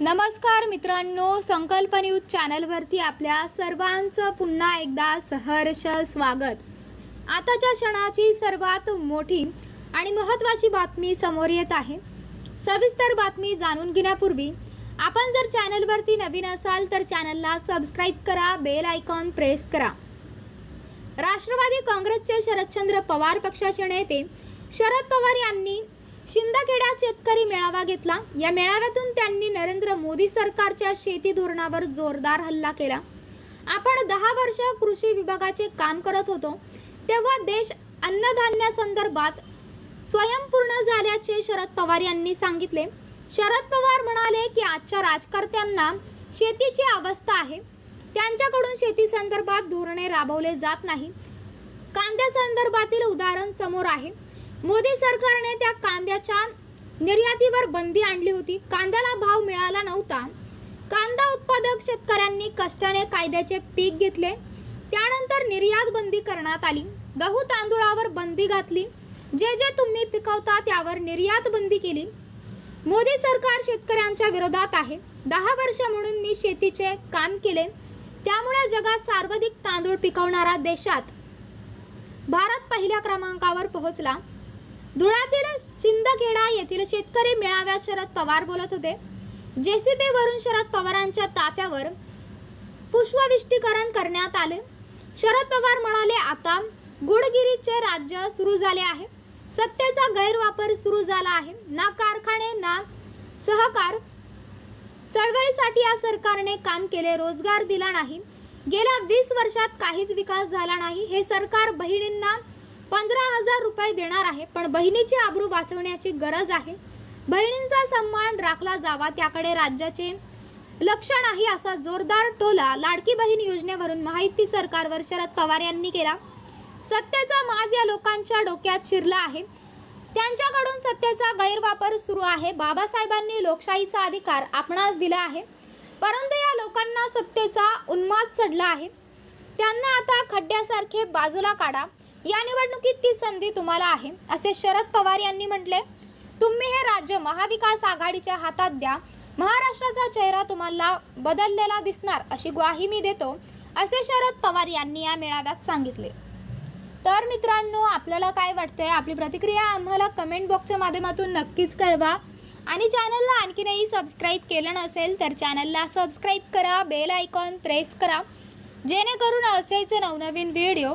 नमस्कार मित्रांनो संकल्प न्यूज चॅनलवरती आपल्या सर्वांचं पुन्हा एकदा सहर्ष स्वागत. आताच्या क्षणाची सर्वात मोठी आणि महत्त्वाची बातमी समोर येत आहे. सविस्तर बातमी जाणून घेण्यापूर्वी आपण जर चॅनलवरती नवीन असाल तर चॅनलला सबस्क्राईब करा बेल आयकॉन प्रेस करा. राष्ट्रवादी काँग्रेसचे शरदचंद्र पवार पक्षाचे नेते शरद पवार यांनी शिंदखेडा शेतकरी मेळावा घेतला. या मेळाव्यातून त्यांनी नरेंद्र मोदी सरकारच्या शेती धोरणावर जोरदार हल्ला केला. आपण दहा वर्ष कृषी विभागाचे काम करत होतो. तेव्हा देश अन्नधान्यासंदर्भात स्वयंपूर्ण झाल्याचे शरद पवार यांनी सांगितले. शरद पवार म्हणाले की आजच्या राजकर्त्यांना शेतीची अवस्था आहे. त्यांच्याकडून शेती संदर्भात धोरणे राबवले जात नाही. कांद्या संदर्भातील उदाहरण समोर आहे. मोदी सरकारने त्या कांद्याच्या निर्यातीवर बंदी आणली होती. कांद्याला भाव मिळाला नव्हता. कांदा उत्पादक शेतकऱ्यांनी कष्टाने कायद्याचे पीक घेतले. त्यानंतर निर्यात बंदी करण्यात आली. गहू तांदूळावर बंदी घातली. जे जे तुम्ही पिकवता त्यावर निर्यात बंदी केली. मोदी सरकार शेतकऱ्यांच्या विरोधात आहे. दहा वर्ष म्हणून मी शेतीचे काम केले. त्यामुळे जगात सर्वाधिक तांदूळ पिकवणारा देशात भारत पहिल्या क्रमांकावर पोहोचला. धुळ्यातील शिंदखेडा येथील शेतकरी मेळाव्यात शरद पवार बोलत होते. जेसीबी वरून शरद पवारांच्या ताफ्यावर पुष्पविष्टीकरण करण्यात आले. शरद पवार म्हणाले आता गुडगिरीचे राज्य सुरू झाले आहे. सत्तेचा गैरवापर सुरू झाला आहे. ना कारखाने ना सहकार. चळवळीसाठी या सरकारने काम केले रोजगार दिला नाही. गेल्या वीस वर्षात काहीच विकास झाला नाही. हे सरकार बहिणींना पंधरा हजार रुपये देणार आहे पण बहिणीची आबरू वाचवण्याची गरज आहे. बहिणींचा सन्मान राखला जावा त्याकडे राज्याचे लक्ष नाही असा जोरदार टोला लाडकी बहीण योजनेवरून माहिती सरकारवर शरद पवार यांनी केला. सत्तेचा माज या लोकांच्या डोक्यात शिरला आहे. त्यांच्याकडून सत्तेचा गैरवापर सुरू आहे. बाबासाहेबांनी लोकशाहीचा अधिकार आपणास दिला आहे. परंतु या लोकांना सत्तेचा उन्माद चढला आहे. त्यांना आता खड्ड्यासारखे बाजूला काढा. या निवडणुकीत ती संधी तुम्हाला आहे. असे शरद पवार यांनी म्हटले तुम्ही हे राज्य महाविकास आघाडीच्या हातात द्या. महाराष्ट्राचा चेहरा तुम्हाला बदललेला दिसणार अशी ग्वाही मी देतो असे शरद पवार यांनी या मेळाव्यात सांगितले. तर मित्रांनो आपल्याला काय वाटतंय? आपली प्रतिक्रिया आम्हाला कमेंट बॉक्सच्या माध्यमातून नक्कीच कळवा. आणि चॅनलला आणखीनही सबस्क्राईब केलं नसेल तर चॅनलला सबस्क्राईब करा बेल आयकॉन प्रेस करा. जेणेकरून असेच नवनवीन व्हिडिओ